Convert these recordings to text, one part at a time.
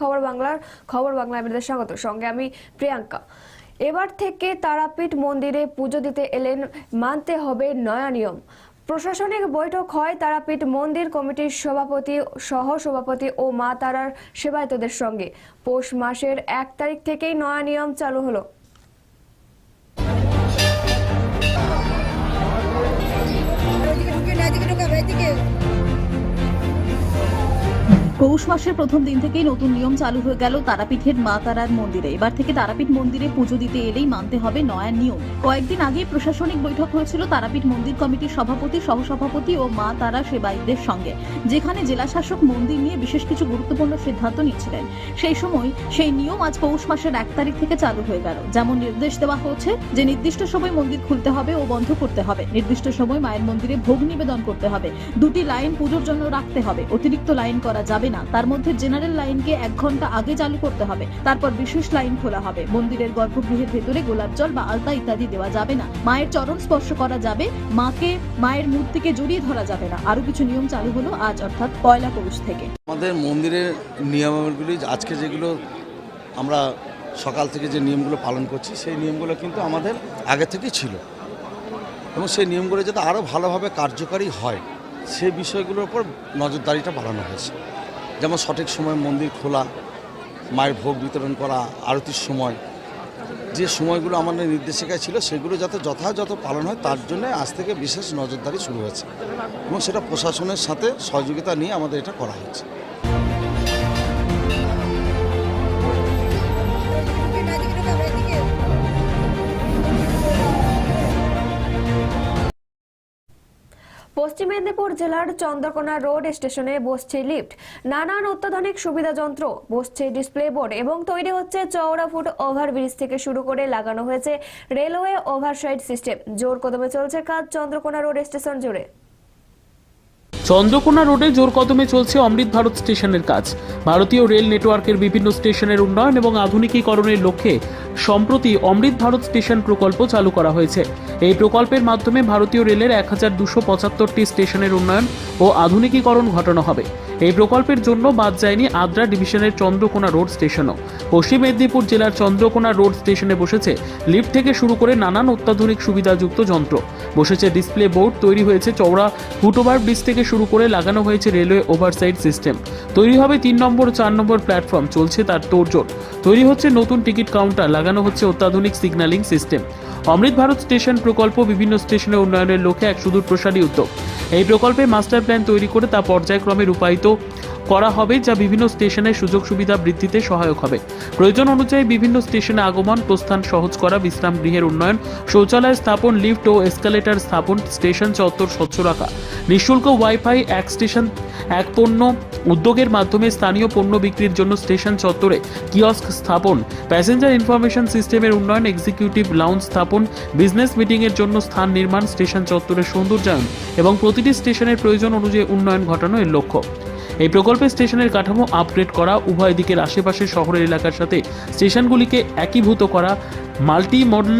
খবর বাংলার খবর বাংলা আপনাদের স্বাগত। সঙ্গে আমি প্রিয়াঙ্কা। এবার থেকে তারাপীঠ মন্দিরে পুজো দিতে এলেন, মানতে হবে নয়া নিয়ম। প্রশাসনিক বৈঠক হয় তারাপীঠ মন্দির কমিটির সভাপতি সহ সভাপতি ও মা তারার সেবায়তদের সঙ্গে। পৌষ মাসের এক তারিখ থেকেই নয়া নিয়ম চালু হলো। পৌষ মাসের প্রথম দিন থেকেই নতুন নিয়ম চালু হয়ে গেল তারাপীঠের মা তারার মন্দিরে। এবার থেকে তারাপীঠ মন্দিরে পুজো দিতে এলেই মানতে হবে নয়া নিয়ম। কয়েকদিন আগে প্রশাসনিক বৈঠক হয়েছিল তারাপীঠ মন্দির কমিটির সভাপতি, সহসভাপতি ও মা তারা সেবায়তদের সঙ্গে, যেখানে জেলা শাসক মন্দির নিয়ে বিশেষ কিছু গুরুত্বপূর্ণ সিদ্ধান্ত নিচ্ছিলেন সেই সময় সেই নিয়ম আজ পৌষ মাসের এক তারিখ থেকে চালু হয়ে গেল। যেমন নির্দেশ দেওয়া হয়েছে যে নির্দিষ্ট সময় মন্দির খুলতে হবে ও বন্ধ করতে হবে। নির্দিষ্ট সময় মায়ের মন্দিরে ভোগ নিবেদন করতে হবে। দুটি লাইন পুজোর জন্য রাখতে হবে। অতিরিক্ত লাইন করা যাবে না। তার মধ্যে জেনারেল লাইনকে এক ঘণ্টা আগে চালু করতে হবে। তারপর বিশেষ লাইন খোলা হবে। মন্দিরের গর্ভগৃহের ভেতরে গোলাপ জল বা আলতা ইত্যাদি দেওয়া যাবে না। মায়ের চরণ স্পর্শ করা যাবে। মাকে মায়ের মূর্তিকে জড়িয়ে ধরা যাবে না। আরও কিছু নিয়ম চালু হলো আজ, অর্থাৎ পয়লা পৌষ থেকে। আমাদের মন্দিরের নিয়মাবলী আজকে যেগুলো আমরা সকাল থেকে যে নিয়মগুলো পালন করছি, সেই নিয়মগুলো কিন্তু আমাদের আগে থেকেই ছিল। এবং সেই নিয়মগুলো যাতে আরও ভালোভাবে কার্যকারী হয় সেই বিষয়গুলোর উপর নজরদারিটা বাড়ানো হয়েছে। যেমন সঠিক সময় মন্দির খোলা, মায়ের ভোগ বিতরণ করা, আরতির সময়। যে সময়গুলো আমাদের নির্দেশিকায় ছিল, সেগুলো যাতে যথাযথ পালন হয়, তার জন্য আজ থেকে বিশেষ নজরদারি শুরু হয়েছে। এবং সেটা প্রশাসনের সাথে সহযোগিতা নিয়ে আমাদের এটা করা হয়েছে। পশ্চিম মেদিনীপুর জেলার চন্দ্রকোনা রোড স্টেশনে বসছে লিফট। নানান অত্যাধুনিক সুবিধা যন্ত্র বসছে ডিসপ্লে বোর্ড এবং তৈরি হচ্ছে চওড়া ফুট ওভারব্রিজ থেকে শুরু করে লাগানো হয়েছে রেলওয়ে ওভারসাইড সিস্টেম। জোর কদমে চলছে কাজ চন্দ্রকোনা রোড স্টেশন জুড়ে। চন্দ্রকোনা রোডে জোর কদমে চলছে অমৃত ভারত স্টেশনের কাজ। ভারতীয় রেল নেটওয়ার্কের বিভিন্ন স্টেশনের উন্নয়ন এবং আধুনিকীকরণের লক্ষ্যে সম্প্রতি অমৃত ভারত স্টেশন প্রকল্প চালু করা হয়েছে। এই প্রকল্পের মাধ্যমে ভারতীয় রেলের এক হাজার দুশো পঁচাত্তরটি স্টেশনের উন্নয়ন ও আধুনিকীকরণ ঘটানো হবে। এই প্রকল্পের জন্য বাদ যায়নি আদ্রা ডিভিশনের চন্দ্রকোনা রোড স্টেশনও। পশ্চিম মেদিনীপুর জেলার চন্দ্রকোনা রোড স্টেশনে বসেছে লিফট থেকে শুরু করে নানান অত্যাধুনিক সুবিধাযুক্ত যন্ত্র। বসেছে ডিসপ্লে বোর্ড তৈরি হয়েছে চওড়া ফুটওভার ব্রিজ থেকে শুরু করে লাগানো হয়েছে রেলওয়ে ওভারসাইড সিস্টেম। তৈরি হবে তিন নম্বর, চার নম্বর প্ল্যাটফর্ম, চলছে তার তোড়জোড় তৈরি হচ্ছে নতুন টিকিট কাউন্টার, লাগানো হচ্ছে অত্যাধুনিক signalling system. Amrit Bharat station প্রকল্প বিভিন্ন স্টেশনের উন্নয়নের লক্ষ্যে এক সুদূর প্রসারী উদ্যোগ। এই প্রকল্পে মাস্টার প্ল্যান তৈরি করে তা পর্যায়ক্রমে রূপায়িত করা হবে, যা বিভিন্ন স্টেশনের সুযোগ সুবিধা বৃদ্ধিতে সহায়ক হবে। প্রয়োজন অনুযায়ী বিভিন্ন স্টেশনে আগমন, প্রস্থান সহজ করা, বিশ্রাম গৃহের উন্নয়ন, শৌচালয় স্থাপন, লিফট ও এসকালেটার স্থাপন, স্টেশন চত্বর স্বচ্ছ রাখা। নিঃশুল্ক ওয়াইফাই এক স্টেশন এক পণ্য উদ্যোগের মাধ্যমে স্থানীয় পণ্য বিক্রির জন্য স্টেশন চত্বরে কিয়স্ক স্থাপন প্যাসেঞ্জার ইনফরমেশন সিস্টেমের উন্নয়ন এক্সিকিউটিভ লাউঞ্জ স্থাপন বিজনেস মিটিংয়ের জন্য স্থান নির্মাণ, স্টেশন চত্বরের সৌন্দর্যায়ন এবং প্রতিটি স্টেশনের প্রয়োজন অনুযায়ী উন্নয়ন ঘটানো এর লক্ষ্য। এই প্রকল্পে স্টেশনের কাঠামো আপগ্রেড করা, উভয় দিকের আশেপাশের শহরের এলাকার সাথে স্টেশনগুলিকে একীভূত করা মাল্টি মডেল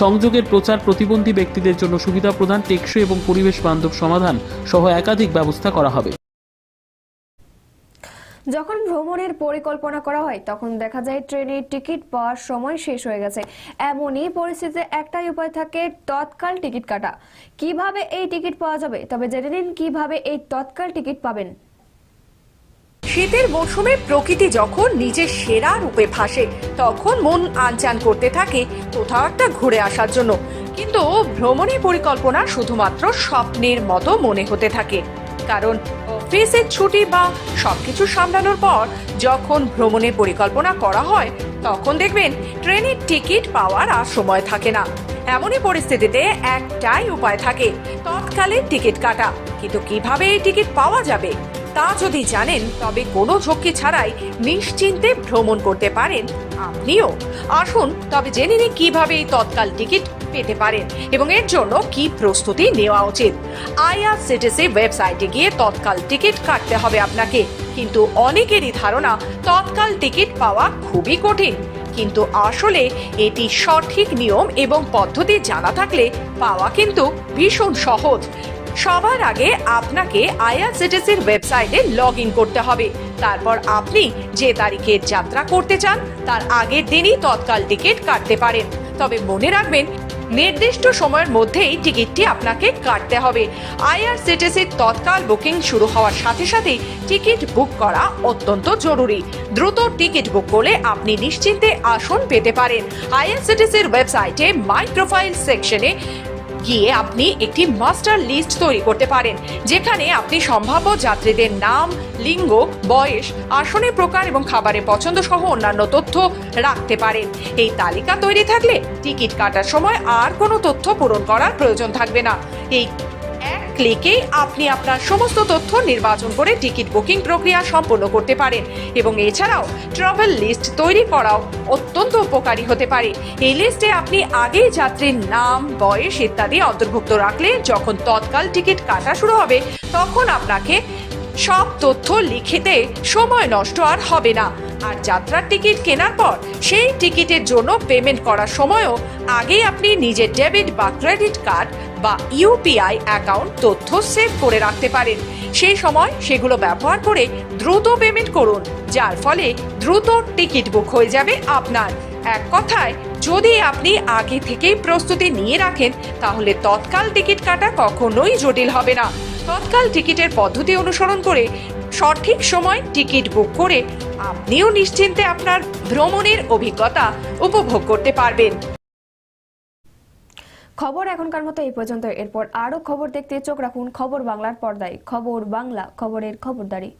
সংযোগের প্রচার, প্রতিবন্ধী ব্যক্তিদের জন্য সুবিধা প্রদান, টেকসই এবং পরিবেশ বান্ধব সমাধান সহ একাধিক ব্যবস্থা করা হবে। যখন ভ্রমণের পরিকল্পনা করা হয়, তখন দেখা যায় ট্রেনের টিকিট পাওয়ার সময় শেষ হয়ে গেছে। এমনই পরিস্থিতিতে একটাই উপায় থাকে, তৎকাল টিকিট কাটা। কীভাবে এই টিকিট পাওয়া যাবে? তবে জেনে নিন কীভাবে এই তৎকাল টিকিট পাবেন। শীতের মৌসুমে প্রকৃতি যখন নিজের সেরা রূপে ভাসে, তখন মন আনচান করতে থাকে কোথাও একটা ঘুরে আসার জন্য। কিন্তু ভ্রমণের পরিকল্পনা শুধুমাত্র স্বপ্নের মতো মনে হতে থাকে। কারণ অফিসের ছুটি বা সবকিছু সামলানোর পর যখন ভ্রমণের পরিকল্পনা করা হয়, তখন দেখবেন ট্রেনের টিকিট পাওয়ার আর সময় থাকে না। এমনই পরিস্থিতিতে একটাই উপায় থাকে তৎকালে টিকিট কাটা। কিন্তু কীভাবে এই টিকিট পাওয়া যাবে? তা যদি জানেন, তবে কোনো ঝক্কি ছাড়াই নিশ্চিন্তে ভ্রমণ করতে পারেন আপনিও। আসুন, তবে জেনে নিন কীভাবে এই তৎকাল টিকিট পেতে পারেন এবং এর জন্য কি প্রস্তুতি নেওয়া উচিত। আইআরসিটিসি ওয়েবসাইটে গিয়ে তৎকাল টিকিট কাটতে হবে আপনাকে। কিন্তু অনেকেরই ধারণা, তৎকাল টিকিট পাওয়া খুবই কঠিন। কিন্তু আসলে এটি সঠিক নিয়ম এবং পদ্ধতি জানা থাকলে পাওয়া কিন্তু ভীষণ সহজ। সবার আগে আপনাকে আইআরসিটিসির ওয়েবসাইটে লগ করতে হবে। তারপর আপনি যে তারিখে যাত্রা করতে চান, তার আগের দিনই তৎকাল টিকিট কাটতে পারেন। তবে মনে রাখবেন, নির্দিষ্ট সময়ের মধ্যেই টিকিটটি আপনাকে কাটতে হবে। আইআরসিটিসির তৎকাল বুকিং শুরু হওয়ার সাথে সাথেই টিকিট বুক করা অত্যন্ত জরুরি। দ্রুত টিকিট বুক করলে আপনি নিশ্চিন্তে আসন পেতে পারেন। আইআরসিটিসির ওয়েবসাইটে মাই প্রোফাইল সেকশনে গিয়ে আপনি একটি মাস্টার লিস্ট তৈরি করতে পারেন, যেখানে আপনি সম্ভাব্য যাত্রীদের নাম, লিঙ্গ, বয়স আসনের প্রকার এবং খাবারের পছন্দ সহ অন্যান্য তথ্য রাখতে পারেন। এই তালিকা তৈরি থাকলে টিকিট কাটার সময় আর কোনো তথ্য পূরণ করার প্রয়োজন থাকবে না। এই ক্লিকেই আপনি আপনার সমস্ত তথ্য নির্বাচন করে টিকিট বুকিং প্রক্রিয়া সম্পন্ন করতে পারেন। এবং এছাড়াও ট্রাভেল লিস্ট তৈরি করাও অত্যন্ত উপকারী হতে পারে। এই লিস্টে আপনি আগেই যাত্রীর নাম, বয়স ইত্যাদি অন্তর্ভুক্ত রাখলে যখন তৎকাল টিকিট কাটা শুরু হবে, তখন আপনাকে সব তথ্য লিখিতে সময় নষ্ট আর হবে না। আর যাত্রার টিকিট কেনার পর সেই টিকিটের জন্য পেমেন্ট করার সময়ও আগেই আপনি নিজের ডেবিট বা ক্রেডিট কার্ড বা ইউপিআই অ্যাকাউন্ট তথ্য সেভ করে রাখতে পারেন। সেই সময় সেগুলো ব্যবহার করে দ্রুত পেমেন্ট করুন, যার ফলে দ্রুত টিকিট বুক হয়ে যাবে আপনার। এক কথায়, যদি আপনি আগে থেকেই প্রস্তুতি নিয়ে রাখেন, তাহলে তৎকাল টিকিট কাটা কখনোই জটিল হবে না। তৎকাল টিকিটের পদ্ধতি অনুসরণ করে সঠিক সময় টিকিট বুক করে আপনিও নিশ্চিন্তে আপনার ভ্রমণের অভিজ্ঞতা উপভোগ করতে পারবেন। খবর এখনকার মতো এই পর্যন্ত। এরপর আরও খবর দেখতে চোখ রাখুন খবর বাংলার পর্দায়। খবর বাংলা, খবরের খবরদারি।